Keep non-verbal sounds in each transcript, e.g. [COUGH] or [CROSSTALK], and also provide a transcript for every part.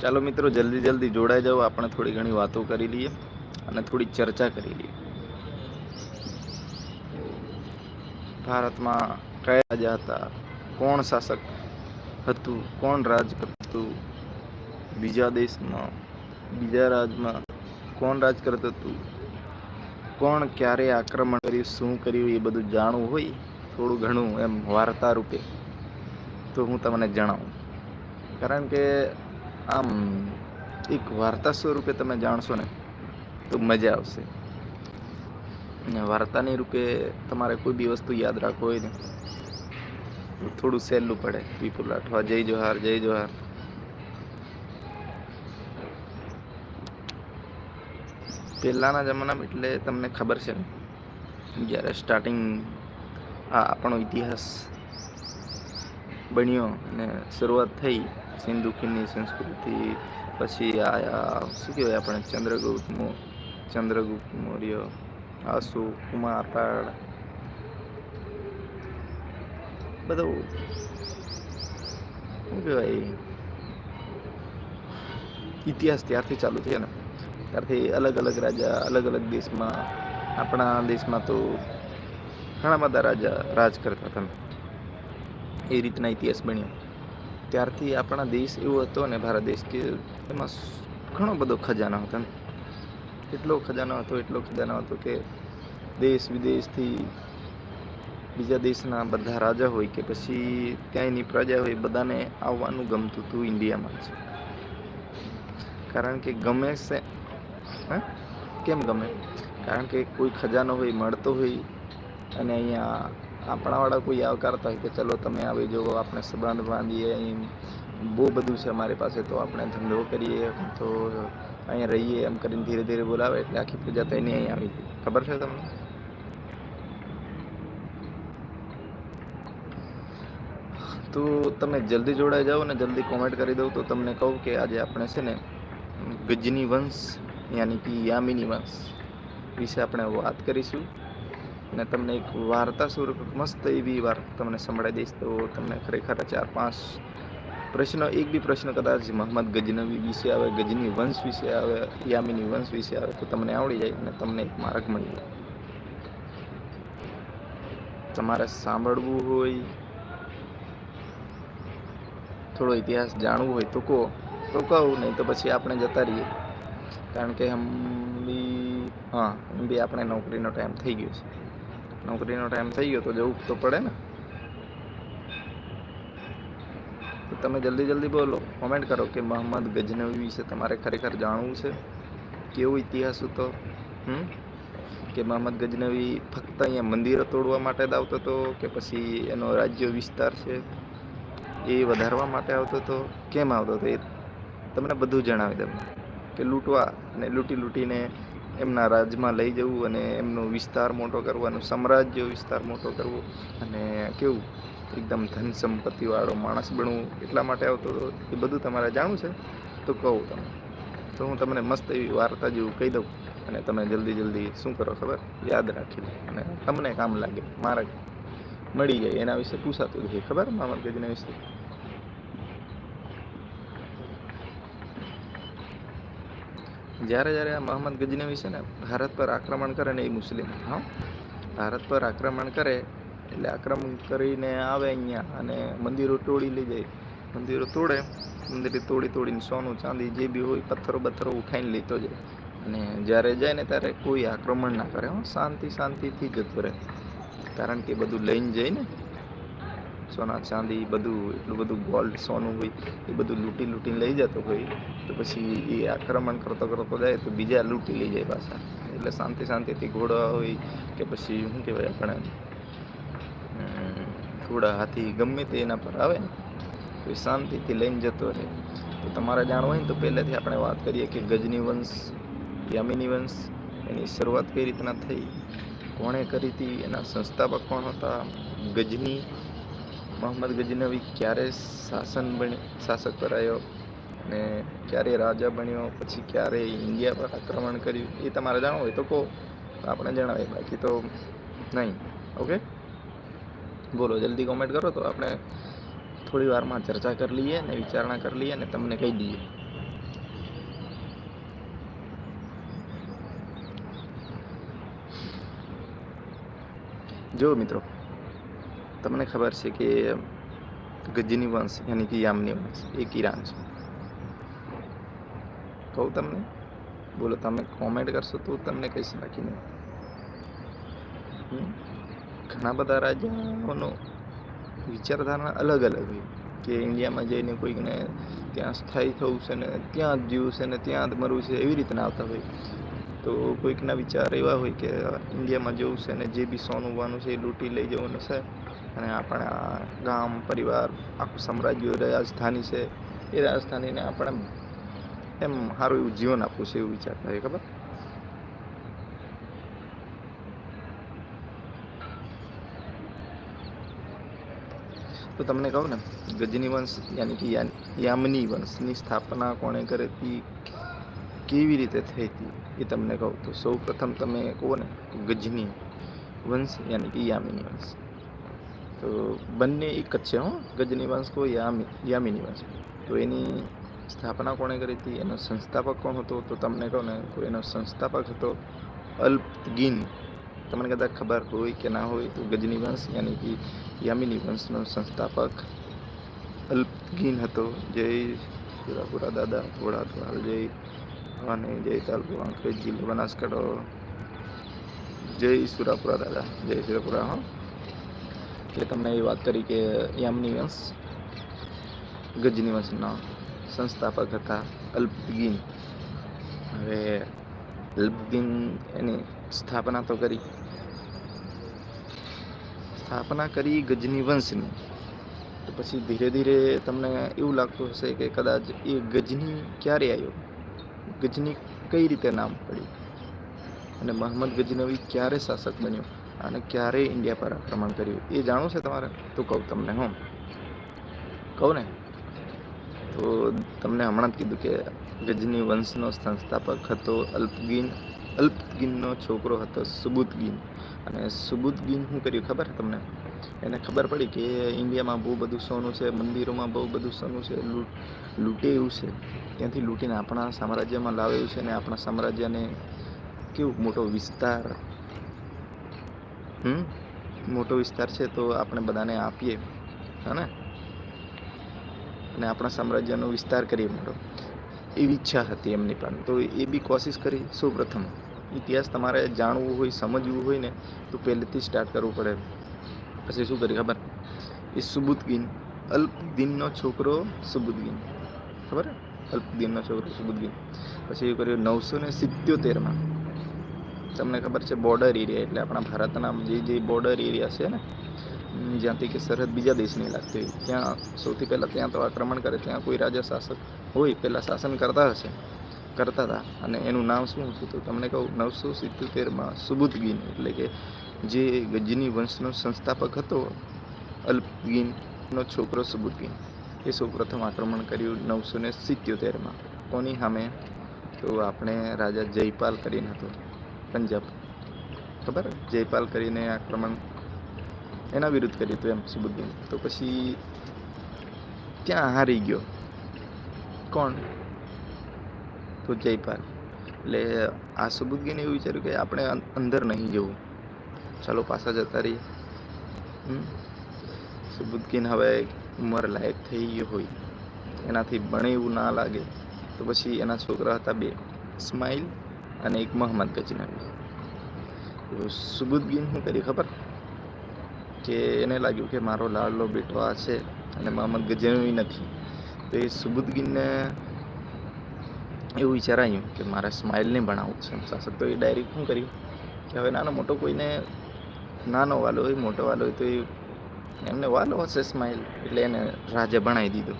ચાલો મિત્રો, જલ્દી જલ્દી જોડાઈ જાઓ. આપણે થોડી ઘણી વાતો કરી લઈએ અને થોડી ચર્ચા કરી લઈએ. ભારતમાં કયા રાજા હતા? કોણ શાસક હતું? કોણ રાજ કરતું? બીજા દેશમાં, બીજા રાજમાં કોણ રાજ કરતું હતું? કોણ ક્યારે આક્રમણ કર્યું? શું કર્યું? એ બધું જાણવું હોય? થોડું ઘણું એમ વાર્તા રૂપે. તો હું તમને જણાવું. કારણ કે આમ, એક વાર્તા સ્વરૂપે તમે જાણશો ને, તો મજા આવશે. વાર્તાની રૂપે તમારે કોઈ બી વસ્તુ યાદ રાખવું હોય ને થોડું સહેલું પડે. વિપુલ રાઠવા, જય જોહાર જય જોહાર. પહેલાંના જમાનામાં એટલે તમને ખબર છે ને, જ્યારે સ્ટાર્ટિંગ આ આપણો ઇતિહાસ બન્યો અને શરૂઆત થઈ સિંધુ ખીણની સંસ્કૃતિ, પછી આયા શું કહેવાય આપણે ચંદ્રગુપ્ત ચંદ્રગુપ્ત મૌર્ય આસુ કુમારપાળ બધું, શું કહેવાય, ઇતિહાસ ત્યારથી ચાલુ થયો ને, ત્યારથી અલગ અલગ રાજા, અલગ અલગ દેશમાં, આપણા દેશમાં તો ઘણા બધા રાજા, રાજ કરતા હતા. એ રીતના ઇતિહાસ બન્યો. ત્યારથી આપણા દેશ એવો હતો ને ભારત દેશ કે એમાં ઘણો બધો ખજાનો હતો ને એટલો ખજાનો હતો, એટલો ખજાનો હતો કે દેશ વિદેશથી બીજા દેશના બધા રાજા હોય કે પછી ત્યાંની પ્રજા હોય બધાને આવવાનું ગમતું હતું ઇન્ડિયામાં જ. કારણ કે ગમે છે કેમ ગમે? કારણ કે કોઈ ખજાનો હોય, મળતો હોય અને અહીંયા આપણાવાળા કોઈ આવકારતા હોય કે ચલો તમે આવી જાઓ, આપણે સંબંધ બાંધીએ અહીં બહુ બધું છે અમારી પાસે, તો આપણે ધંધો કરીએ, તો અહીંયા રહીએ, એમ કરીને ધીરે ધીરે બોલાવે, એટલે આખી પ્રજા તો એની અહીં આવી જાય ખબર છે તમને? તો તમે જલ્દી જોડાઈ જાઓ ને જલ્દી કોમેન્ટ કરી દઉં, તો તમને કહું કે આજે આપણે છે ને ગજની વંશ, યાની કે યામિની વંશ વિશે આપણે વાત કરીશું. અને તમને એક વાર્તા સ્વરૂપ મસ્ત એવી વાર્તા તમને સંભળાઈ દઈશ તો તમને ખરેખર ચાર, પાંચ પ્રશ્ન, એક બી પ્રશ્ન કદાચ મોહમ્મદ ગજનવી વિશે આવે, ગજની વંશ વિશે આવે, યામિની વંશ વિશે આવે, તો તમને આવડી જાય અને તમને એક માર્ગ મળી જાય. તમારે સાંભળવું હોય, થોડો ઇતિહાસ જાણવું હોય, તો કહો, તો કહું, નહીં તો પછી આપણે જતા રહીએ. કારણ કે હમ બી, હા એમ બી આપણે નોકરીનો ટાઈમ થઈ ગયો છે. નોકરીનો ટાઈમ થઈ ગયો તો જવું તો પડે ને. તો તમે જલ્દી જલ્દી બોલો કોમેન્ટ કરો કે મોહમ્મદ ગજનવી વિશે તમારે ખરેખર જાણવું છે? કેવો ઇતિહાસ હતો? હમ? કે મોહમ્મદ ગજનવી ફક્ત અહીંયા મંદિરો તોડવા માટે જ આવતો હતો કે પછી એનો રાજ્ય વિસ્તાર છે? એ વધારવા માટે આવતો હતો? કેમ આવતો હતો? એ તમને બધું જણાવી દઉં કે લૂંટવા અને લૂંટી લૂંટીને એમના રાજમાં લઈ જવું અને એમનો વિસ્તાર મોટો કરવાનો, સામ્રાજ્ય વિસ્તાર મોટો કરવો અને કેવું એકદમ ધન સંપત્તિવાળો માણસ બનવું એટલા માટે આવતો હતો. એ બધું તમારે જાણવું છે? તો કહું તમે તો હું તમને મસ્ત એવી વાર્તા જેવું કહી દઉં અને તમે જલ્દી જલ્દી શું કરો ખબર? યાદ રાખી લો અને તમને કામ લાગે, મારે મળી જાય એના વિશે પૂછાતું હોય ખબર? મામદ ગજના વિશે? જ્યારે જ્યારે આ મોહમ્મદ ગજનવી છે ને, ભારત પર આક્રમણ કરે ને એ મુસ્લિમ. હા? ભારત પર આક્રમણ કરે, એટલે આક્રમણ કરીને આવે અહીંયા અને મંદિરો તોડી લઈ જાય. મંદિરો તોડે, મંદિર તોડી તોડીને સોનું, ચાંદી જે બી હોય પથ્થરો પથ્થરો ઉઠાઈને લેતો જાય. અને જ્યારે જાય ને ત્યારે કોઈ આક્રમણ ના કરે. હો, શાંતિ શાંતિથી જતું રહે. કારણ કે બધું લઈને જાય ને સોના ચાંદી બધું, એટલું બધું ગોલ્ડ સોનું હોય, એ બધું લૂંટી લૂંટીને લઈ જતો હોય, તો પછી એ આક્રમણ કરતો કરતો જાય, તો બીજા લૂંટી લઈ જાય પાછા. એટલે શાંતિ શાંતિથી ઘોડા હોય કે પછી શું કહેવાય આપણે ઘોડા હાથી ગમે તે એના પર આવે ને, તો એ શાંતિથી લઈને જતો રહે. તો તમારે જાણવું હોય ને, તો પહેલેથી આપણે વાત કરીએ કે ગજની વંશ, યામિની વંશ, એની શરૂઆત કઈ રીતના થઈ, કોણે કરી હતી, એના સંસ્થાપક કોણ હતા, ગજની મોહમ્મદ ગજનવી ક્યારે શાસન બન્યો શાસક કરાયો અને ક્યારે રાજા બન્યો, પછી ક્યારે ઇન્ડિયા પર આક્રમણ કર્યું, એ તમારે જાણવું હોય તો કહો. આપણે જણાવીએ, બાકી તો નહીં. ઓકે? બોલો, જલ્દી કોમેન્ટ કરો તો આપણે થોડી વારમાં ચર્ચા કરી લઈએ અને વિચારણા કરી લઈએ અને તમને કહી દઈએ. જો મિત્રો તમને ખબર છે કે ગજની વંશ, યાની કે યામની વંશ, એક ઈરાન છે. કહું તમને? બોલો, તમે કોમેન્ટ કરશો તો તમને કહીશ બાકીને હમ? ઘણા બધા રાજાઓનો વિચારધારણા અલગ અલગ હોય. કે ઇન્ડિયામાં જઈને કોઈકને ત્યાં સ્થાયી થવું છે ને ત્યાં જ જીવવું છે ને ત્યાં જ મરવું છે, એવી રીતના આવતા હોય. તો કોઈકના વિચાર એવા હોય કે ઇન્ડિયામાં જવું છે ને જે બી સોનું વાનું છે એ લૂંટી લઈ જવાનું છે. અને આપણા ગામ, પરિવાર, આખું સામ્રાજ્ય રાજધાની છે, એ રાજધાનીને આપણે એમ સારું એવું જીવન આપવું છે એવું વિચારતા હોય ખબર? તો તમને કહું ને, ગજની વંશ, યાની કે યામની વંશની સ્થાપના કોણે કરી હતી? કેવી રીતે થઈ હતી? એ તમને કહું. તો સૌ પ્રથમ તમે કહો ને, ગજની વંશ, યાની કે યામિની વંશ. તો બંને એક જ છે, હો. ગજની વંશ કહો યામી યામિની વંશ તો એની સ્થાપના કોણે કરી હતી? એનો સંસ્થાપક કોણ હતો? તો તમને કહું ને, તો એનો સંસ્થાપક હતો અલ્પગીન તમને કદાચ ખબર હોય કે ના હોય, તો ગજની વંશ યાની કે યામિની વંશનો સંસ્થાપક અલ્પગીન હતો. જય સુરાપુરા દાદા થોડા થોડા જય અને જય તાલુકો અંકરેજ જિલ્લો બનાસકાંઠો જય સુરાપુરા દાદા, જય સુરાપુરા, હા. એટલે તમને એ વાત કરી કે યામની વંશ ગજની વંશના સંસ્થાપક હતા અલ્પગીન હવે અલ્પગીન એની સ્થાપના તો કરી. સ્થાપના કરી ગજની વંશની તો પછી ધીરે ધીરે તમને એવું લાગતું હશે કે કદાચ એ ગજની ક્યારે આવ્યો ગજની કઈ રીતે નામ પડ્યું? અને મોહમ્મદ ગજનવી ક્યારે શાસક બન્યો? અને ક્યારે ઇન્ડિયા પર આક્રમણ કર્યું. એ જાણવું છે તમારે? તો કહું તમને, હું. કહું ને? તો તમને હમણાં જ કીધું કે ગજની વંશનો સંસ્થાપક હતો અલ્પગીન. અલ્પગીનનો છોકરો હતો સુબુતગીન. અને સુબુતગીન શું કર્યું ખબર તમને? એને ખબર પડી કે ઇન્ડિયામાં બહુ બધું સોનું છે, મંદિરોમાં બહુ બધું સોનું છે લૂંટ લૂંટે એવું છે. ત્યાંથી લૂંટીને આપણા સામ્રાજ્યમાં લાવેલું છે ને આપણા સામ્રાજ્યને કેવું મોટો વિસ્તાર હમ? મોટો વિસ્તાર છે તો આપણે બધાને આપીએ, હે અને આપણા સામ્રાજ્યનો વિસ્તાર કરીએ મોટો. એવી ઈચ્છા હતી એમની પણ. તો એ બી કોશિશ કરી, સૌપ્રથમ. ઇતિહાસ તમારે જાણવું હોય, સમજવું હોય ને, તો પહેલેથી સ્ટાર્ટ કરવું પડે. પછી શું કરી ખબર? એ સુબુદ્દીન અલ્પદીનનો છોકરો સુબુદ્દીન ખબર? અલ્પદીનનો છોકરો સુબુદ્દીન પછી એ કર્યું નવસો ને સિત્યોતેરમાં. તમને ખબર છે બોર્ડર એરિયા એટલે આપણા ભારતના જે જે બોર્ડર એરિયા છે ને જ્યાંથી કે સરહદ બીજા દેશની લાગતી હોય ત્યાં સૌથી પહેલાં ત્યાં તો આક્રમણ કરે, ત્યાં કોઈ રાજા શાસક હોય, પહેલાં શાસન કરતા હશે, કરતા હતા. અને એનું નામ શું હતું તો તમને કહું, નવસો સિત્યોતેરમાં સુબુદ્દીન એટલે કે જે ગજની વંશનો સંસ્થાપક હતો અલ્પગીનનો છોકરો સુબુદ્દીન એ સૌપ્રથમ આક્રમણ કર્યું નવસો ને સિત્યોતેરમાં. કોની સામે? તો આપણે રાજા જયપાલ કરીને હતો. પંજાબ. ખબર? જયપાલ કરીને આક્રમણ એના વિરુદ્ધ કર્યું હતું એમ સુબુદ્દીન. તો પછી ત્યાં હારી ગયો? કોણ? તો જયપાલ. એટલે આ સુબુદ્દીને એવું વિચાર્યું કે આપણે અંદર નહીં જવું. ચાલો પાછા જતા રહીએ. સુબુદ્દીન હવે ઉંમર લાયક થઈ ગયો હોય. એનાથી ભણે એવું ના લાગે. તો પછી એના છોકરા હતા બે. ઇસ્માઇલ અને એક મોહમ્મદ ગજનવી સુબુદ્દીન શું કરી ખબર? કે એને લાગ્યું કે મારો લાડલો બેટો આ છે અને મોહમ્મદ ગજનવી નથી. તો એ સુબુદ્દીનને એવું વિચારાયું કે મારે સ્માઇલને ભણાવવું છે શાસક તો એ ડાયરેક્ટ શું કર્યું? કે હવે નાનો મોટો કોઈને નાનો વાલો હોય, મોટો વાલો હોય તો એ એમને વાલો હશે સ્માઇલ એટલે એને રાજા ભણાવી દીધો.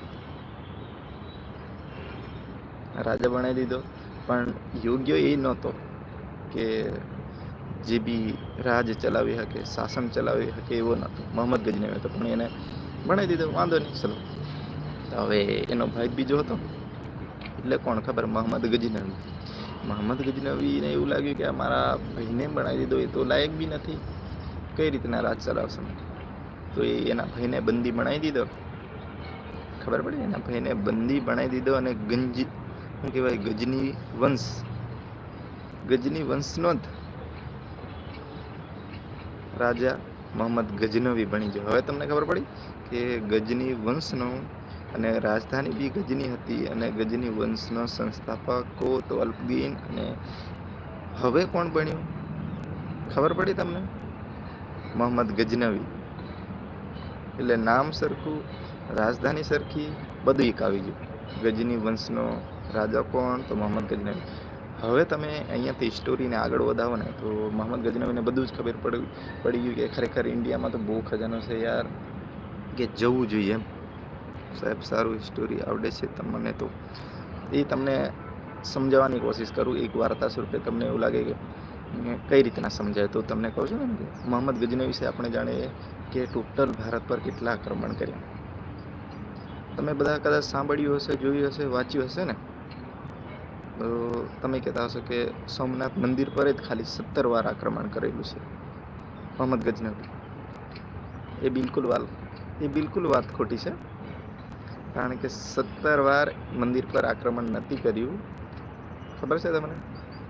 રાજા બનાવી દીધો. પણ યોગ્ય એ નહોતો કે જે બી રાજ ચલાવી શકે શાસન ચલાવી શકે એવો નહોતો. મોહમ્મદ ગજનવી હતો પણ એને બનાવી દીધો, વાંધો નહીં, ચલો. તો હવે એનો ભાઈ બીજો હતો. એટલે કોણ ખબર, મોહમ્મદ ગજનવી. મોહમ્મદ ગજનવીને એવું લાગ્યું કે આ મારા ભાઈને બનાવી દીધો એ તો લાયક બી નથી. કઈ રીતના રાજ ચલાવશે? તો એ એના ભાઈને બંદી બનાવી દીધો. ખબર પડી? એના ભાઈને બંદી બનાવી દીધો અને ગંજી શું કહેવાય, ગજની વંશ. ગજની વંશનો જ રાજા મોહમ્મદ ગજનવી બની ગયો. હવે તમને ખબર પડી કે ગજની વંશનો અને રાજધાની બી ગજની હતી અને ગજની વંશનો સંસ્થાપકો તો અલ્પદીન અને હવે કોણ બન્યું? ખબર પડી તમને? મોહમ્મદ ગજનવી. એટલે નામ સરખું, રાજધાની સરખી, બધું એક આવી ગયું. ગજની વંશનો રાજા કોણ? તો મોહમ્મદ ગજનવી. હવે તમે અહીંયાથી સ્ટોરીને આગળ વધાવો ને, તો મોહમ્મદ ગજનવીને બધું જ ખબર પડી પડી ગયું કે ખરેખર ઇન્ડિયામાં તો બહુ ખજાનો છે યાર, કે જવું જોઈએ એમ. સાહેબ, સારું સ્ટોરી આવડે છે તમને તો. એ તમને સમજાવવાની કોશિશ કરું, એક વાર્તા સ્વરૂપે તમને એવું લાગે કે કઈ રીતના સમજાય? તો તમને કહું છું ને મોહમ્મદ ગજની વિશે આપણે જાણીએ કે ટોટલ ભારત પર કેટલા આક્રમણ કર્યા. તમે બધા કદાચ સાંભળ્યું હશે, જોયું હશે, વાંચ્યું હશે ને? તો તમે કહેતા હશો કે સોમનાથ મંદિર પર જ ખાલી સત્તર વાર આક્રમણ કરેલું છે. મોહમ્મદ ગજનવી. એ બિલકુલ વાલ, એ બિલકુલ વાત ખોટી છે. કારણ કે સત્તર વાર મંદિર પર આક્રમણ નથી કર્યું. ખબર છે તમને?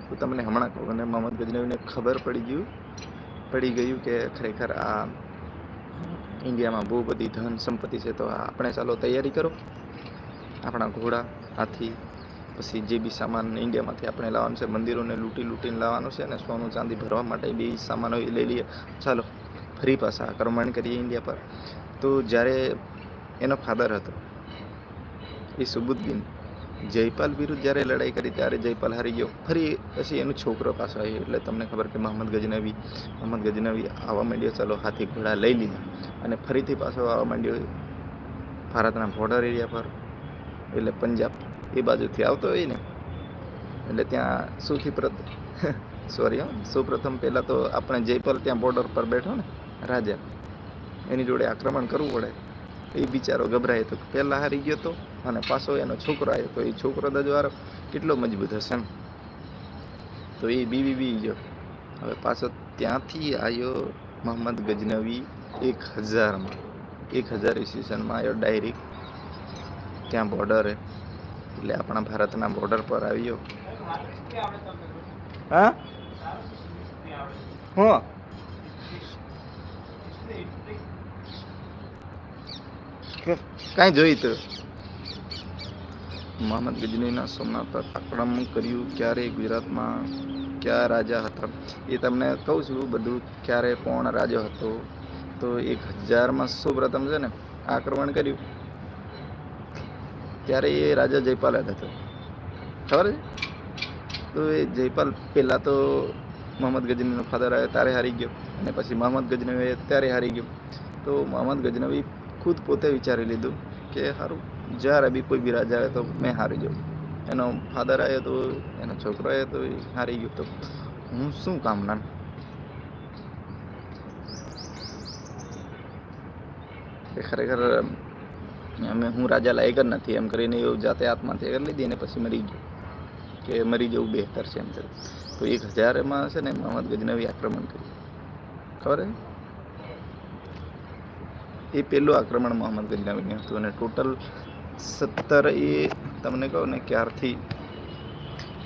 હું તમને હમણાં કહું અને મોહમ્મદ ગજનવીને ખબર પડી ગયું પડી ગયું કે ખરેખર આ ઇન્ડિયામાં બહુ બધી ધન સંપત્તિ છે. તો આપણે ચાલો તૈયારી કરો. આપણા ઘોડા હાથી પછી જે બી સામાન ઇન્ડિયામાંથી આપણે લાવવાનું છે, મંદિરોને લૂંટી લૂંટીને લાવવાનું છે અને સોનું ચાંદી ભરવા માટે બી સામાનો એ લઈ લઈએ. ચાલો, ફરી પાછા આક્રમણ કરીએ ઇન્ડિયા પર. તો જ્યારે એનો ફાધર હતો, એ સુબુદ્દીન જયપાલ વિરુદ્ધ જ્યારે લડાઈ કરી ત્યારે જયપાલ હારી ગયો. ફરી પછી એનો છોકરો પાછો આવ્યો, એટલે તમને ખબર કે મોહમ્મદ ગજનવી મોહમ્મદ ગજનવી આવવા માંડ્યો, ચાલો હાથી ઘોડા લઈ લીધા. અને ફરીથી પાછો આવવા માંડ્યો ભારતના બોર્ડર એરિયા પર. એટલે પંજાબ એ બાજુથી આવતો હોય ને, એટલે ત્યાં સૌથી પ્રથમ સોરી [LAUGHS] સૌપ્રથમ પહેલાં તો આપણે જયપાલ ત્યાં બોર્ડર પર બેઠો ને, રાજા, એની જોડે આક્રમણ કરવું પડે. એ બિચારો ગભરાય તો પહેલાં હારી ગયો હતો અને પાછો એનો છોકરો આવ્યો તો એ છોકરો દજવારો કેટલો મજબૂત હશે ને તો એ બીવી બી ગયો. હવે પાછો ત્યાંથી આવ્યો મોહમ્મદ ગજનવી એક હજારમાં. એક હજાર ઈસવીસનમાં આવ્યો ડાયરેક્ટ ત્યાં બોર્ડર એટલે આપણા ભારતના બોર્ડર પર આવ્યો. હા? હું. કાંઈ જોઈ તો? મોહમ્મદ ગજનીના સોમનાથ પર આક્રમણ કર્યું ક્યારે ગુજરાતમાં? કયા રાજા હતા? એ તમને કહું છું બધું ક્યારે કોણ રાજો હતો? તો એક હજારમાં સૌપ્રથમ છે ને આક્રમણ કર્યું. ત્યારે એ રાજા જયપાલ જ હતો. ખબર છે? તો એ જયપાલ પહેલાં તો મોહમ્મદ ગજનીનો ફાધર આવ્યો, ત્યારે હારી ગયો. અને પછી મોહમ્મદ ગજનવી ત્યારે હારી ગયો. તો મોહમ્મદ ગજનવી ખુદ પોતે વિચારી લીધું કે સારું જ્યારે બી કોઈ બી રાજા આવે તો મેં હારી જાઉં. એનો ફાધર આવ્યો તો, એનો છોકરો આવ્યો તો એ હારી ગયો તો. હું શું કામ ના એ ખરેખર અમે, હું રાજા લાયક જ નથી, એમ કરીને એવું જાતે આત્મહત્યા કરી લીધી અને પછી મરી ગયો. કે મરી જવું બહેતર છે એમ કરી. તો એક હજારમાં છે ને મોહમ્મદ ગજનવી આક્રમણ કર્યું. ખબર એ પહેલું આક્રમણ મોહમ્મદ ગજનવીનું હતું અને ટોટલ સત્તર એ, તમને કહો ને ક્યારથી?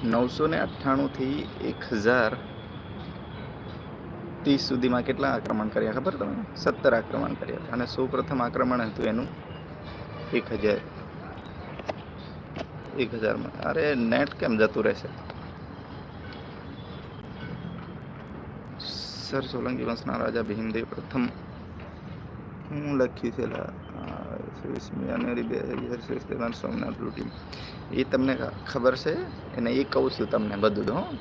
નવસો ને અઠ્ઠાણુંથી એક હજાર ત્રીસ સુધીમાં કેટલા આક્રમણ કર્યા ખબર તમને? સત્તર આક્રમણ કર્યા હતા. અને સૌ પ્રથમ આક્રમણ હતું એનું એક હજાર. એક હજારમાં. અરે, નેટ કેમ જતું રહેશે? સર, સોલંકી વંશના રાજા ભીમદેવ પ્રથમ. હું લખ્યું છે જાન્યુઆરી બે હજાર સોમનાથ લૂંટી એ તમને ખબર છે? અને એ કહું છું તમને બધું, હો.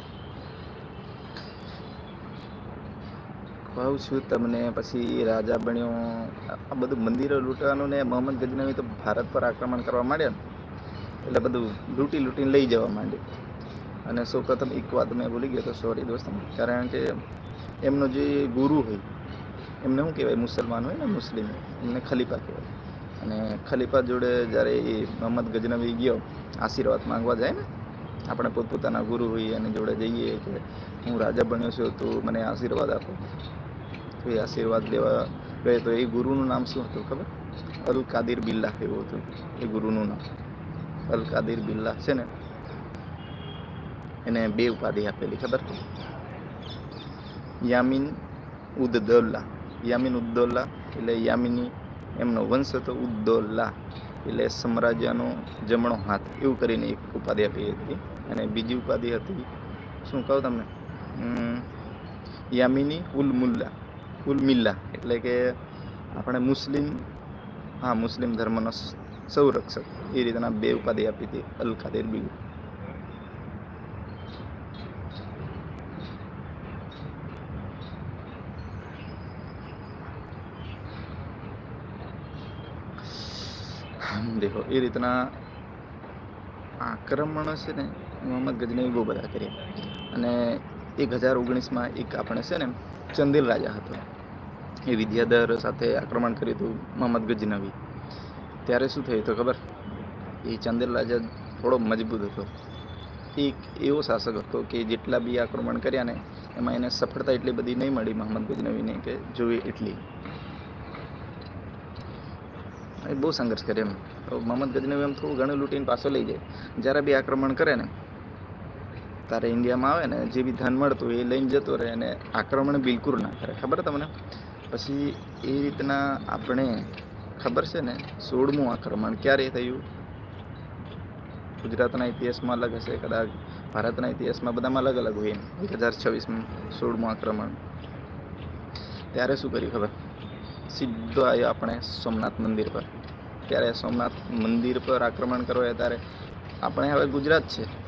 કહું છું તમને, પછી રાજા બન્યો, આ બધું મંદિરો લૂંટવાનું ને મોહમ્મદ ગજનવી તો ભારત પર આક્રમણ કરવા માંડ્યા એટલે બધું લૂંટી લૂંટીને લઈ જવા માંડ્યું. અને સૌ પ્રથમ એક વાત મેં ભૂલી ગયો તો સોરી દોસ્તો, કારણ કે એમનો જે ગુરુ હોય, એમને શું કહેવાય, મુસલમાન હોય ને મુસ્લિમ, એમને ખલીફા કહેવાય. અને ખલીફા જોડે જ્યારે એ મોહમ્મદ ગજનવી ગયો, આશીર્વાદ માંગવા જાય ને, આપણે પોતપોતાના ગુરુ હોઈએ એની જોડે જઈએ કે હું રાજા બન્યો છું તો મને આશીર્વાદ આપો. તો આશીર્વાદ લેવા ગયો તો એ ગુરુનું નામ શું હતું ખબર? અલ કાદિર બિલ્લા એવું હતું. એ ગુરુનું નામ. અલ કાદિર બિલ્લા છે ને, એને બે ઉપાધિ આપેલી, ખબર? યામીન ઉદ દૌલા યામીન ઉદ્દૌલા એટલે યામીની એમનો વંશ હતો ઉદ્દૌલા એટલે સામ્રાજ્યનો જમણો હાથ, એવું કરીને એક ઉપાધિ આપી હતી. અને બીજી ઉપાધિ હતી, શું કહું તમને? યામિની ઉલ મુલ્લા. ઉલ મિલ્લા, એટલે કે આપણે મુસ્લિમ, હા, મુસ્લિમ ધર્મનો સંરક્ષક. એ રીતના બે ઉપાધિ આપી હતી અલ કાદેર બિલ. દેખો, એ રીતના આક્રમણો છે ને, મોહમ્મદ ગજનવી બહુ બધા કર્યા. અને એક હજાર ઓગણીસમાં એક આપણે છે ને, ચંદિલ રાજા હતો. એ વિદ્યાધર સાથે આક્રમણ કર્યું હતું મોહમ્મદ ગજનવી ત્યારે શું થયું હતું ખબર? એ ચંદેલ રાજા થોડો મજબૂત હતો. એક એવો શાસક હતો કે જેટલા બી આક્રમણ કર્યા ને, એમાં એને સફળતા એટલી બધી નહીં મળી મોહમ્મદ ગજનવીને કે જોઈએ એટલી. એ બહુ સંઘર્ષ કરે એમ. તો મોહમ્મદ ગજનવી એમ થોડું ઘણું લૂંટીને પાછો લઈ જાય. જ્યારે બી આક્રમણ કરે ને તારે ઇન્ડિયામાં આવે ને, જે બી ધન મળતું એ લઈને જતો રહે અને આક્રમણ બિલકુલ ના કરે. ખબર તમને? પછી એ રીતના આપણે ખબર છે ને, સોળમું આક્રમણ ક્યારે થયું? ગુજરાતના ઇતિહાસમાં અલગ હશે, કદાચ ભારતના ઇતિહાસમાં બધામાં અલગ અલગ હોય એક હજાર છવ્વીસમાં સોળમું આક્રમણ ત્યારે શું કર્યું ખબર? સીધો આવ્યો આપણે સોમનાથ મંદિર પર. ત્યારે સોમનાથ મંદિર પર આક્રમણ કરવા ત્યારે, આપણે હવે ગુજરાત છે.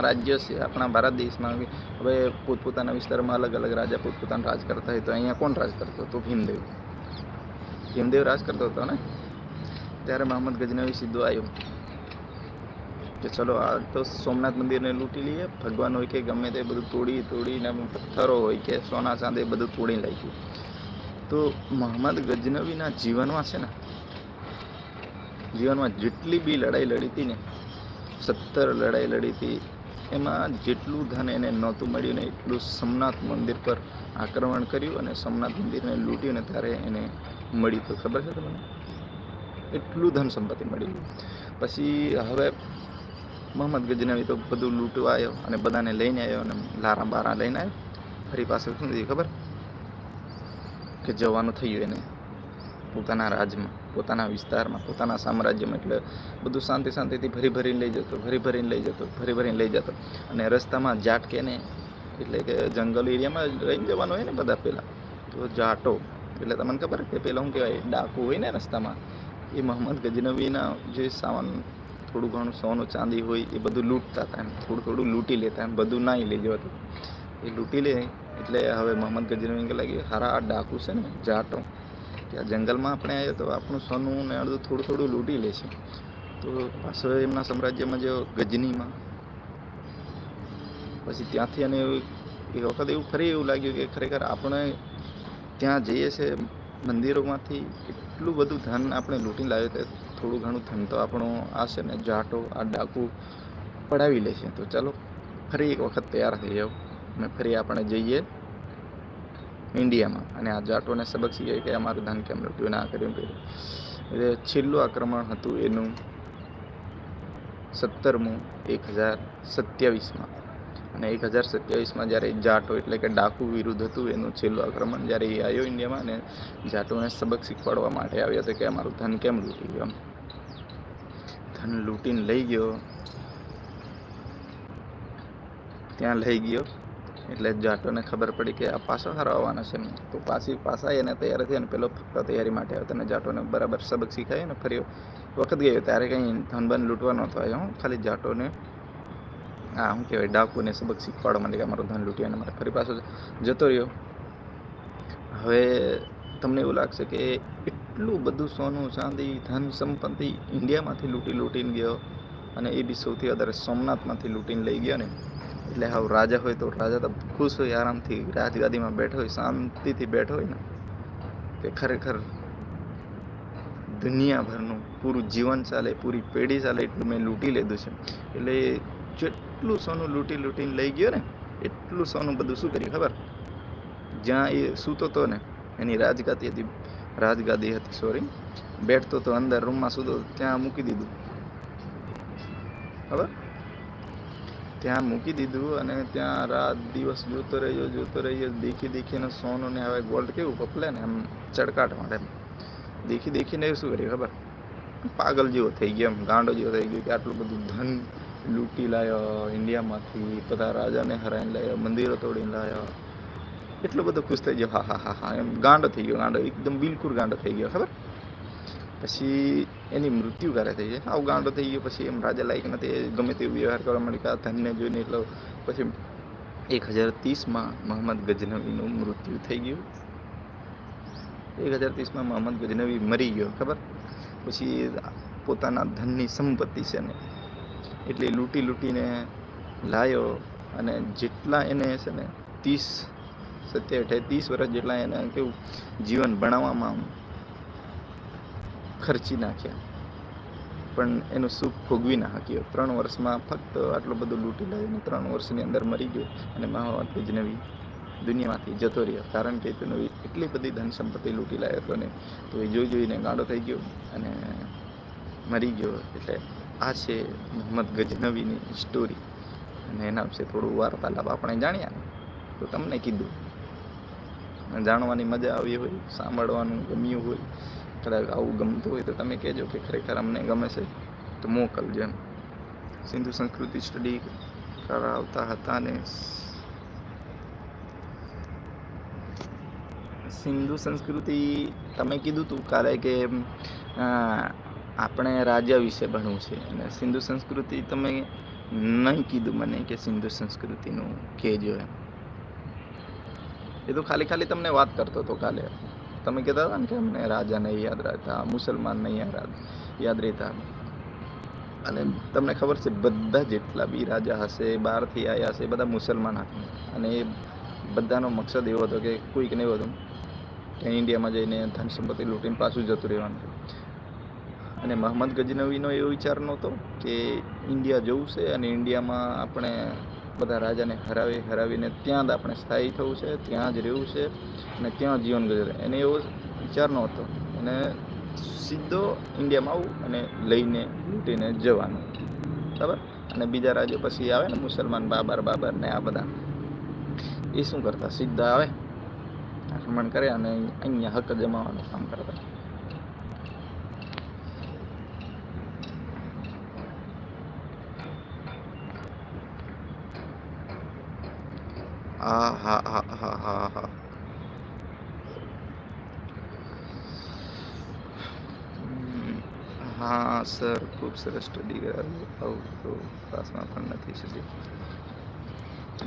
રાજ્ય છે, આપણા ભારત દેશમાં હવે- પોતપોતાના વિસ્તારમાં અલગ અલગ રાજા પોતપોતાનું રાજ કરતા હોય તો અહીંયા કોણ રાજ કરતો હતો? ભીમદેવ. ભીમદેવ રાજ કરતો હતો ને? ત્યારે મોહમ્મદ ગજનવી સીધો આવ્યો કે ચલો, આ તો સોમનાથ મંદિરને લૂંટી લઈએ. ભગવાન હોય કે ગમે તે બધું તોડી, તોડીને પથ્થરો હોય કે સોના ચાંદે બધું તોડી લાગ્યું તો મોહમ્મદ ગજનવીના જીવનમાં છે ને, જીવનમાં જેટલી બી લડાઈ લડી હતી ને, સત્તર લડાઈ લડી હતી એમાં જેટલું ધન એને નહોતું મળ્યું ને એટલું સોમનાથ મંદિર પર આક્રમણ કર્યું અને સોમનાથ મંદિરને લૂંટ્યું ને ત્યારે એને મળ્યું તો ખબર છે તમને? એટલું ધન સંપત્તિ મળી. પછી હવે મોહમ્મદ ગજનવી તો બધું લૂંટવા આવ્યો અને બધાને લઈને આવ્યો અને લારા બારા લઈને આવ્યો. ફરી પાસે શું થયું ખબર? કે જવાનું થયું એને. પોતાના રાજમાં, પોતાના વિસ્તારમાં, પોતાના સામ્રાજ્યમાં. એટલે બધું શાંતિ શાંતિથી ભરી ભરીને લઈ જતો, ભરી ભરીને લઈ જતો, ભરી ભરીને લઈ જતો. અને રસ્તામાં જાટ કે ને, એટલે કે જંગલ એરિયામાં રહીને જવાનું હોય ને બધા પહેલાં. તો જાટો એટલે તમને ખબર કે પહેલાં શું કહેવાય, ડાકુ હોય ને રસ્તામાં, એ મોહમ્મદ ગજનવીના જે સામાન થોડું ઘણું સોનું ચાંદી હોય, એ બધું લૂંટતા હતા એમ. થોડું થોડું લૂંટી લેતા એમ, બધું ના લઈ જવાતું એ લૂંટી લે, એટલે હવે મોહમ્મદ ગજનવી કે લાગે હારા આ ડાકુ છે ને જાટો કે આ જંગલમાં આપણે આવ્યો તો આપણું સોનું ને અડધું થોડું થોડું લૂંટી લે છે. તો પાછો એમના સામ્રાજ્યમાં જો ગજનીમાં, પછી ત્યાંથી અને એ વખત એવું ફરી એવું લાગ્યું કે ખરેખર આપણે ત્યાં જઈએ છે મંદિરોમાંથી, એટલું બધું ધન આપણે લૂંટી લાવ્યો કે થોડું ઘણું ધન તો આપણું આ છે ને જાટો, આ ડાકુ પડાવી લે છે તો ચાલો, ફરી એક વખત તૈયાર થઈ જાઓ અને ફરી આપણે જઈએ. ઇન્ડિયામાં. અને આ જાટોને સબક શીખે કે અમારું ધન કેમ લૂંટ્યું, ના કર્યું કર્યું. એટલે છેલ્લું આક્રમણ હતું એનું સત્તરમું એક હજાર સત્યાવીસમાં. અને એક હજાર સત્યાવીસમાં જ્યારે જાટો એટલે કે ડાકુ વિરુદ્ધ હતું, એનું છેલ્લું આક્રમણ જ્યારે એ આવ્યો ઇન્ડિયામાં અને જાટોને સબક શીખવાડવા માટે આવ્યો હતો કે અમારું ધન કેમ લૂંટી ગયો ધન લૂંટીને લઈ ગયો. ત્યાં લઈ ગયો. એટલે જાટોને ખબર પડી કે આ પાછો હરાવવાનો છે. તો પાછી પાછા એને તૈયાર થઈ અને પેલો ફક્ત તૈયારી માટે આવ્યો. અને જાટોને બરાબર સબક શીખાય અને ફરી વખત ગયો. ત્યારે કંઈ ધન બન લૂંટવા નહોતો આવ્યો. હું ખાલી જાટોને હા શું કહેવાય, ડાકુને સબક શીખવાડવા માટે કે અમારું ધન લૂંટ્યું અને મારે ફરી પાછો જતો રહ્યો. હવે તમને એવું લાગશે કે એટલું બધું સોનું, ચાંદી, ધન સંપત્તિ ઇન્ડિયામાંથી લૂંટી લૂંટીને ગયો અને એ બી સૌથી વધારે સોમનાથમાંથી લૂંટીને લઈ ગયો ને. એટલે હવે રાજા હોય તો રાજા તો ખુશ હોય, આરામથી રાજગાદીમાં બેઠો હોય, શાંતિથી બેઠો હોય ને, કે ખરેખર દુનિયાભરનું પૂરું જીવન ચાલે, પૂરી પેઢી ચાલે, એટલું મેં લૂંટી લીધું છે. એટલે જેટલું સોનું લૂંટી લૂંટીને લઈ ગયો ને, એટલું સોનું બધું શું કર્યું ખબર? જ્યાં એ સૂતો હતો ને, એની રાજગાદી હતી રાજગાદી હતી સોરી બેઠતો તો અંદર રૂમમાં સૂતો, ત્યાં મૂકી દીધું. ખબર? ત્યાં મૂકી દીધું અને ત્યાં રાત દિવસ જોતો રહ્યો જોતો રહ્યો, દેખી દેખીને સોનું ને હવે ગોલ્ડ કેવું પપલે ને એમ ચડકાટ માટે દેખી દેખીને શું કર્યું ખબર? પાગલ જેવો થઈ ગયો એમ, ગાંડો જેવો થઈ ગયો કે આટલું બધું ધન લૂંટી લાવ્યો ઇન્ડિયામાંથી બધા રાજાને હરાઈને લાવ્યો મંદિરો તોડીને લાવ્યો એટલો બધો ખુશ થઈ ગયો, હા હા હા હા, એમ ગાંડો થઈ ગયો, ગાંડો, એકદમ બિલકુલ ગાંડો થઈ ગયો, ખબર? પછી એની મૃત્યુ ક્યારે થઈ જાય. આવું ગાંડો થઈ ગયો, પછી એમ રાજા લાયક નથી ગમે તેવું વ્યવહાર કરવા માંડી કે આ ધનને જોઈને એટલે પછી એક હજાર ત્રીસમાં મોહમ્મદ ગજનવીનું મૃત્યુ થઈ ગયું. એક હજાર ત્રીસમાં મોહમ્મદ ગજનવી મરી ગયો, ખબર? પછી પોતાના ધનની સંપત્તિ છે ને, એટલે લૂંટી લૂંટીને લાયો અને જેટલા એને છે ને, ત્રીસ, સત્યાવીસ ત્રીસ વર્ષ જેટલા એને કેવું જીવન બનાવવામાં ખર્ચી નાખ્યા. પણ એનું સુખ ભોગવી ના શક્યો. ત્રણ વર્ષમાં ફક્ત આટલું બધું લૂંટી અને ત્રણ વર્ષની અંદર મરી ગયો અને મહાવત ગજનવી દુનિયામાંથી જતો રહ્યો. કારણ કે તેનો એટલી બધી ધન સંપત્તિ લૂંટી લાવ્યો હતો ને, તો એ જોઈ જોઈને ગાળો થઈ ગયો અને મરી ગયો. એટલે આ છે મોહમ્મદ ગજનવીની સ્ટોરી અને એના વિશે થોડું વાર્તાલાપ આપણે જાણ્યા તો તમને કીધું. જાણવાની મજા આવી હોય, સાંભળવાનું ગમ્યું હોય કદાચ આવું ગમતું હોય તો તમે કહેજો કે ખરેખર અમને ગમે છે. તો મોકલજો એમ. સિંધુ સંસ્કૃતિ સ્ટડી કરાવતા હતા ને સિંધુ સંસ્કૃતિ તમે કીધું તું કાલે કે આપણે રાજા વિશે ભણવું છે. અને સિંધુ સંસ્કૃતિ તમે નહીં કીધું મને કે સિંધુ સંસ્કૃતિનું કહેજો એમ. એ તો ખાલી ખાલી તમને વાત કરતો હતો કાલે. તમે કહેતા હતા ને કે અમને રાજા નહીં યાદ રહેતા, મુસલમાન નહીં યાદ યાદ રહેતા. અને તમને ખબર છે, બધા જેટલા બી રાજા હશે, બહારથી આવ્યા હશે બધા મુસલમાન હતા. અને એ બધાનો મકસદ એવો હતો કે કોઈક ને એવું હતું, કે ઇન્ડિયામાં જઈને ધન સંપત્તિ લૂંટીને પાછું જતું રહેવાનું અને મહંમદ ગજનવીનો એવો વિચાર નહોતો કે ઇન્ડિયા જવું છે અને ઇન્ડિયામાં આપણે બધા રાજાને હરાવી, હરાવીને ત્યાં જ આપણે સ્થાયી થવું છે, ત્યાં જ રહેવું છે અને ત્યાં જીવન ગુજરે. એને એવો વિચાર નહોતો. અને સીધો ઇન્ડિયામાં આવું અને લઈને લૂંટીને જવાનું. બરાબર? અને બીજા રાજ્યો પછી આવે ને મુસલમાન બાબર બાબર ને આ બધા. એ શું કરતા? સીધા આવે. આક્રમણ કરે અને અહીંયા હક જમાવાનું કામ કરતા. હા હા હા હા હા હા હા સર ખૂબ સરસ સ્ટડી કરાવ્યું આવું તો ક્લાસમાં પણ નથી સુધી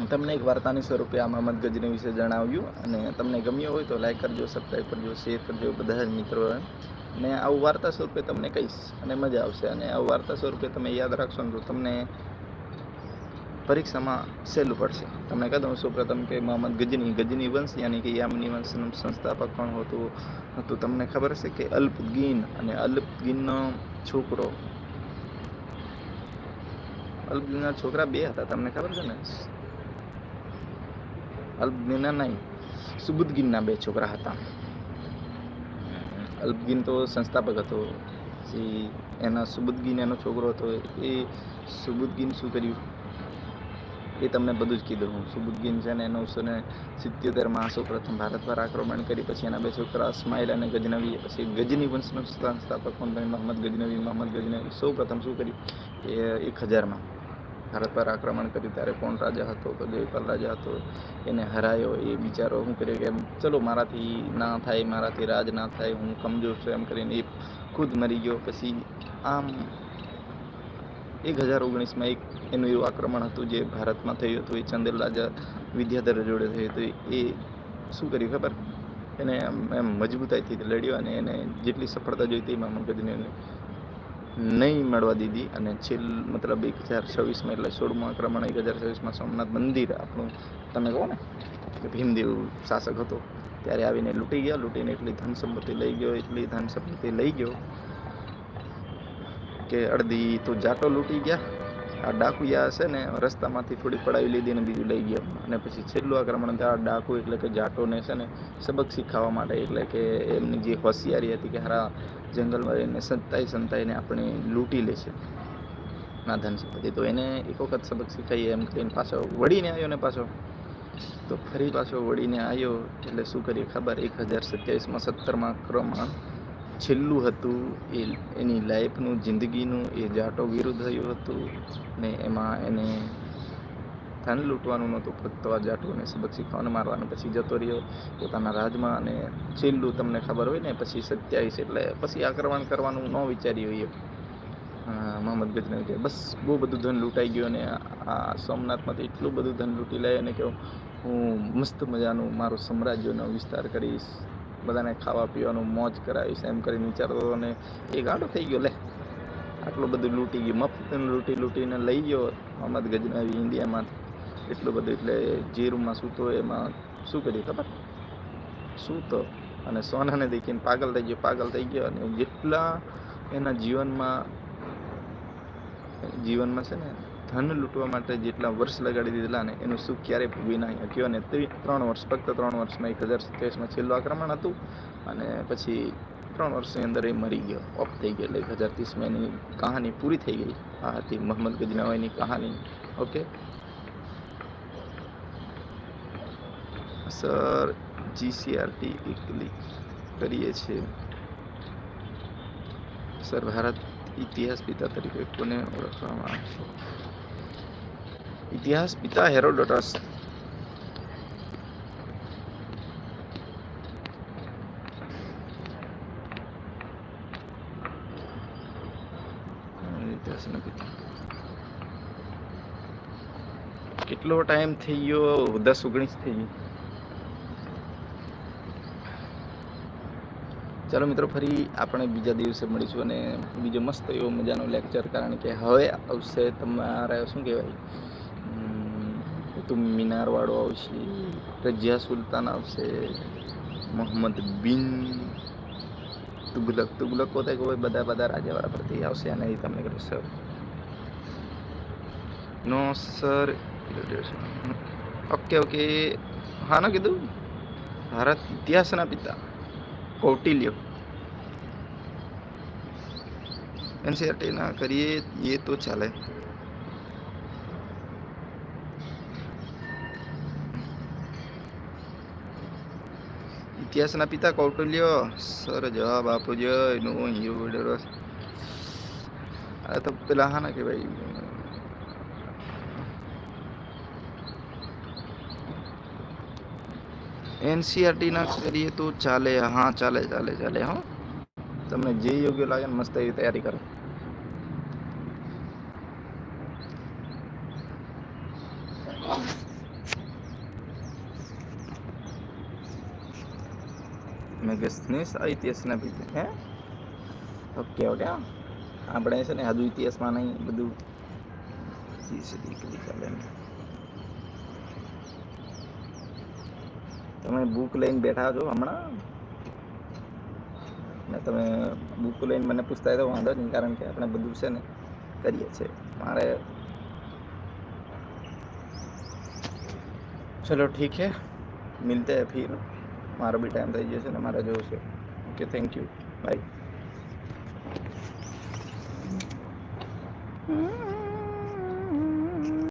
તમને એક વાર્તાની સ્વરૂપે આ મહમદ ગજની વિશે જણાવ્યું અને તમને ગમ્યું હોય તો લાઈક કરજો સબસ્ક્રાઈબ કરજો શેર કરજો બધા જ મિત્રો. અને આવું વાર્તા સ્વરૂપે તમને કહીશ અને મજા આવશે. અને આવું વાર્તા સ્વરૂપે તમે યાદ રાખશો ને તો તમને પરીક્ષામાં સહેલું પડશે. તમને કહી દઉં સૌપ્રથમ કે મોહમ્મદ ગજની ગજની વંશ યાની કે યામની વંશનું સંસ્થાપક કોણ હતું? હતું તમને ખબર છે કે અલ્પગીન અને અલ્પગીનનો છોકરો. અલ્પગીનના છોકરા બે હતા, તમને ખબર છે ને? અલ્પગીના નહીં સુબુદ્દગીનના બે છોકરા હતા. અલ્પગીન તો સંસ્થાપક હતો. એના સુબુદ્દગીન એનો છોકરો હતો. એ સુબુદ્દગીન શું કર્યું? એ તમને બધું જ કીધું હું. સુબુદ્દીન છે ને નવસો ને સિત્યોતેરમાં સૌ પ્રથમ ભારત પર આક્રમણ કરી, પછી એના બે છોકરા સ્માઇલ અને ગજનવી, પછી ગજની વંશનો સંસ્થાપક પણ બન્યું. મોહમ્મદ ગજનવી મોહમ્મદ ગજનવી સૌ પ્રથમ શું કર્યું? એ એક હજારમાં ભારત પર આક્રમણ કર્યું. ત્યારે કોણ રાજા હતો? તો જયપાલ રાજા હતો. એને હરાયો. એ બિચારો શું કર્યો કે, ચલો, મારાથી ના થાય, મારાથી રાજ ના થાય, હું કમજોર છું, એમ કરીને એ ખુદ મરી ગયો. પછી આમ એક હજાર ઓગણીસમાં એક એનું એવું આક્રમણ હતું જે ભારતમાં થયું હતું, એ ચંદેલ રાજા વિદ્યાધર જોડે થયું હતું, એ શું કર્યું ખબર? એને એમ મજબૂતાઈથી લડ્યો અને એને જેટલી સફળતા જોઈતી એમાં મગજને નહીં મળવા દીધી અને છેલ્લ મતલબ એક હજાર છવ્વીસમાં એટલે સોળમું આક્રમણ, એક હજાર છવ્વીસમાં સોમનાથ મંદિર આપણું, તમે કહો ને, કે ભીમદેવ શાસક હતો, ત્યારે આવીને લૂંટી ગયા, લૂંટીને એટલી ધન સંપત્તિ લઈ ગયો, એટલી ધન સંપત્તિ લઈ ગયો કે અડધી તો જાટો લૂંટી ગયા આ ડાકુયા છે ને, રસ્તામાંથી થોડી પડાવી લીધી અને બીજું લઈ ગયો. અને પછી છેલ્લું આક્રમણ આ ડાકુ એટલે કે જાટોને છે ને, સબક શીખવવા માટે એટલે કે એમની જે હોશિયારી હતી કે હારા જંગલમાં રહીને સંતાઈ સંતાઈને આપણે લૂંટી લે છે. ના ધન સંપત્તિ. તો એને એક વખત સબક શીખાઈએ એમ કરીને પાછો વળીને આવ્યો ને પાછો. તો ફરી પાછો વળીને આવ્યો. એટલે શું કરીએ ખબર? એક હજાર સત્યાવીસમાં સત્તરમાં ક્રમાંક છેલ્લું હતું એ, એની લાઈફનું, જિંદગીનું, એ જાટો વિરુદ્ધ થયું હતું ને એમાં એને ધન લૂંટવાનું નહોતું ફક્ત આ જાટુને સબક શીખવાનું, મારવાનું, પછી જતો રહ્યો પોતાના રાજમાં અને છેલ્લું તમને ખબર હોય ને, પછી સત્યાવીસ એટલે પછી આક્રમણ કરવાનું ન વિચાર્યું એ મોહમ્મદ ગજનવી બસ બહુ બધું ધન લૂંટાઈ ગયું અને આ સોમનાથમાંથી એટલું બધું ધન લૂંટી લે અને કે હું મસ્ત મજાનું મારું સામ્રાજ્યનો વિસ્તાર કરીશ. બધાને ખાવા પીવાનું મોજ કરાવીશ એમ કરીને વિચારતો હતો અને એ ગાડો થઈ ગયો, લે. આટલું બધું લૂંટી ગયું, મફત લૂંટી લૂંટીને લઈ ગયો મહમદ ગજનાવી ઇન્ડિયામાં. એટલું બધું એટલે જે રૂમમાં સૂતો એમાં શું કર્યું ખબર? સૂતો અને સોનાને દેખીને પાગલ થઈ ગયો, પાગલ થઈ ગયો અને જેટલા એના જીવનમાં જીવનમાં છે ને ધન લૂંટવા માટે જેટલા વર્ષ લગાડી દીધેલા ને એનું સુખ ક્યારેય ભૂગી નહીં શક્યો. અને તે ત્રણ વર્ષ, ફક્ત ત્રણ વર્ષમાં એક હજાર સત્યાવીસમાં છેલ્લું આક્રમણ હતું અને પછી ત્રણ વર્ષની અંદર એ મરી ગયો. ઓફ થઈ ગયો એટલે એક હજાર ત્રીસમાં એની કહાની પૂરી થઈ ગઈ. આ હતી મોહમ્મદ ગજનાવાઈની કહાની. ઓકે? સર જીસીઆરટી એકલી કરીએ છીએ. સર, ભારત ઇતિહાસ પિતા તરીકે કોને ઓળખવામાં આવે છે? ઇતિહાસ પિતા હેરોડોટસ કેટલો ટાઈમ થઈ ગયો દસ ઓગણીસ થઈ ગયું ચાલો મિત્રો, ફરી આપણે બીજા દિવસે મળીશું અને બીજો મસ્ત એવો મજાનો લેક્ચર કારણ કે હવે આવશે તમારે શું કહેવાય? કુતુબ મિનારવાળો આવશે રજિયા સુલતાન આવશે મોહમ્મદ બિન તુગલક તુગલક પોતે કોઈ બધા બધા રાજાવાળા પરથી આવશે અને એ તમને કહે sir. No sir. Okay okay. હા ના કીધું? ભારત ઇતિહાસના પિતા કૌટિલ્ય. એનસીઆરટીના કરીએ એ તો ચાલે. ઇતિહાસના પિતા કૌટલ્ય? સર, જવાબ આપો જો, એનું હીરો વિડરો આ તો પેલા હા ના કે ભાઈ એનસીઆરટી ના કરીએ તો ચાલે, હા, ચાલે ચાલે ચાલે, હા. તમને જે યોગ્ય લાગે ને મસ્ત એવી તૈયારી કરો. કૃષ્ણની ઇતિહાસના ભીતે હે? ઓકે ઓકે આપણે છે ને હજુ ઇતિહાસમાં નહીં બધું ચાલે તમે બુક લઈને બેઠા છો હમણાં? ને તમે બુક લઈને મને પૂછતા તો વાંધો નહીં કારણ કે આપણે બધું છે ને કરીએ છીએ. મારે ચલો ઠીક હે મિલતે હે મારો બી ટાઈમ થઈ જશે ને મારે જવું છે. Okay thank you bye